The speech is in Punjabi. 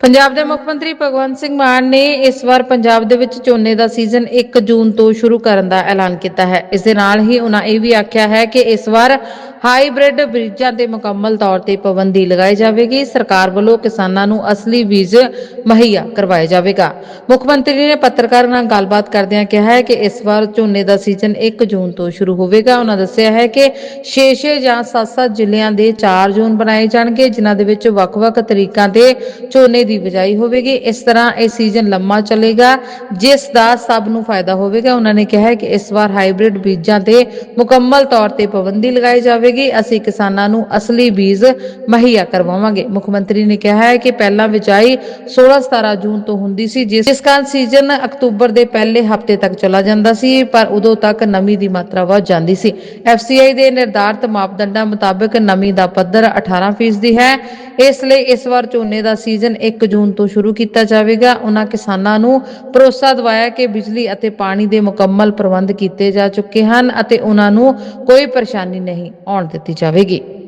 ਪੰਜਾਬ ਦੇ ਮੁੱਖ ਮੰਤਰੀ ਭਗਵੰਤ ਸਿੰਘ ਮਾਨ ਨੇ ਇਸ ਵਾਰ ਪੰਜਾਬ ਦੇ ਵਿੱਚ ਝੋਨੇ ਦਾ ਸੀਜ਼ਨ 1 ਜੂਨ ਤੋਂ ਸ਼ੁਰੂ ਕਰਨ ਦਾ ਐਲਾਨ ਕੀਤਾ ਹੈ। ਇਸ ਦੇ ਨਾਲ ਹੀ ਉਹਨਾਂ ਇਹ ਵੀ ਆਖਿਆ ਹੈ ਕਿ ਇਸ ਵਾਰ ਹਾਈਬ੍ਰਿਡ ਬੀਜਾਂ ਤੇ ਮੁਕੰਮਲ ਤੌਰ ਤੇ ਪਾਬੰਦੀ ਲਗਾਈ ਜਾਵੇਗੀ। ਸਰਕਾਰ ਵੱਲੋਂ ਕਿਸਾਨਾਂ ਨੂੰ ਅਸਲੀ ਬੀਜ ਮੁਹੱਈਆ ਕਰਵਾਇਆ ਜਾਵੇਗਾ। ਮੁੱਖ ਮੰਤਰੀ ਨੇ ਪੱਤਰਕਾਰਾਂ ਨਾਲ ਗੱਲਬਾਤ ਕਰਦਿਆਂ ਕਿਹਾ ਹੈ ਕਿ ਇਸ ਵਾਰ ਝੋਨੇ ਦਾ ਸੀਜ਼ਨ 1 ਜੂਨ ਤੋਂ ਸ਼ੁਰੂ ਹੋਵੇਗਾ। ਉਹਨਾਂ ਦੱਸਿਆ ਹੈ ਕਿ 6-6 ਜਾਂ 7-7 ਜ਼ਿਲ੍ਹਿਆਂ ਦੇ 4 ਜ਼ੋਨ ਬਣਾਏ ਜਾਣਗੇ, ਜਿਨ੍ਹਾਂ ਦੇ ਵਿੱਚ ਵੱਖ-ਵੱਖ ਤਰੀਕਾਂ ਦੇ ਝੋਨੇ ਦੀ ਬਿਜਾਈ ਹੋਵੇਗੀ। ਇਸ ਤਰ੍ਹਾਂ ਇਹ ਸੀਜ਼ਨ ਲੰਮਾ ਚੱਲੇਗਾ, ਜਿਸ ਦਾ ਸਭ ਨੂੰ ਫਾਇਦਾ ਹੋਵੇਗਾ। ਉਹਨਾਂ ਨੇ ਕਿਹਾ ਕਿ ਇਸ ਵਾਰ ਹਾਈਬ੍ਰਿਡ ਬੀਜਾਂ ਤੇ ਮੁਕੰਮਲ ਤੌਰ ਤੇ ਪਾਬੰਦੀ ਲਗਾਈ ਜਾਵੇਗੀ। ਅਸੀਂ ਕਿਸਾਨਾਂ ਨੂੰ ਅਸਲੀ ਬੀਜ ਮੁਹੱਈਆ ਕਰਵਾਵਾਂਗੇ। ਮੁੱਖ ਮੰਤਰੀ ਨੇ ਕਿਹਾ ਹੈ ਕਿ ਪਹਿਲਾਂ ਬਿਜਾਈ 16-17 ਜੂਨ ਤੋਂ ਹੁੰਦੀ ਸੀ, ਜਿਸ ਕਾਰਨ ਸੀਜ਼ਨ ਅਕਤੂਬਰ ਦੇ ਪਹਿਲੇ ਹਫ਼ਤੇ ਤੱਕ ਚਲਾ ਜਾਂਦਾ ਸੀ, ਪਰ ਉਦੋਂ ਤੱਕ ਨਮੀ ਦੀ ਮਾਤਰਾ ਵੱਧ ਜਾਂਦੀ ਸੀ। ਐਫਸੀਆਈ ਦੇ ਨਿਰਧਾਰਤ ਮਾਪਦੰਡਾਂ ਮੁਤਾਬਕ ਨਮੀ ਦਾ ਪੱਧਰ 18% ਦੀ ਹੈ। ਇਸ ਲਈ ਇਸ ਵਾਰ ਝੋਨੇ ਦਾ ਸੀਜ਼ਨ 1 ਜੂਨ ਤੋਂ ਸ਼ੁਰੂ ਕੀਤਾ ਜਾਵੇਗਾ। ਉਹਨਾਂ ਕਿਸਾਨਾਂ ਨੂੰ ਭਰੋਸਾ ਦਿਵਾਇਆ ਕਿ ਬਿਜਲੀ ਅਤੇ ਪਾਣੀ ਦੇ ਮੁਕੰਮਲ ਪ੍ਰਬੰਧ ਕੀਤੇ ਜਾ ਚੁੱਕੇ ਹਨ ਅਤੇ ਉਹਨਾਂ ਨੂੰ ਕੋਈ ਪਰੇਸ਼ਾਨੀ ਨਹੀਂ ਆਉਣ ਦਿੱਤੀ ਜਾਵੇਗੀ।